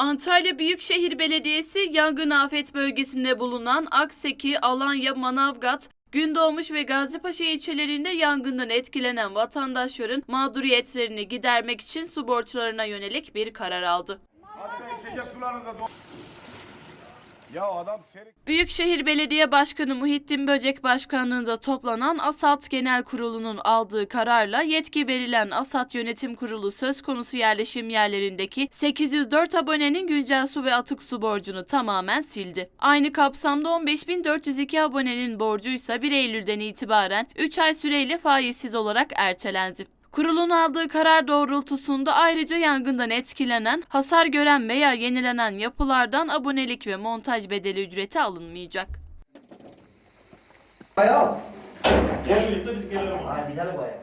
Antalya Büyükşehir Belediyesi yangın afet bölgesinde bulunan Akseki, Alanya, Manavgat, Gündoğmuş ve Gazipaşa ilçelerinde yangından etkilenen vatandaşların mağduriyetlerini gidermek için su borçlarına yönelik bir karar aldı. İçecek sularını da do- Ya adam seri Büyükşehir Belediye Başkanı Muhittin Böcek Başkanlığında toplanan ASAT Genel Kurulu'nun aldığı kararla yetki verilen ASAT Yönetim Kurulu söz konusu yerleşim yerlerindeki 804 abonenin güncel su ve atık su borcunu tamamen sildi. Aynı kapsamda 15.402 abonenin borcuysa 1 Eylül'den itibaren 3 ay süreyle faizsiz olarak ertelendi. Kurulun aldığı karar doğrultusunda ayrıca yangından etkilenen, hasar gören veya yenilenen yapılardan abonelik ve montaj bedeli ücreti alınmayacak. Bayağı. Gel çocuklar biz gelelim. Ha gidelim bayağı.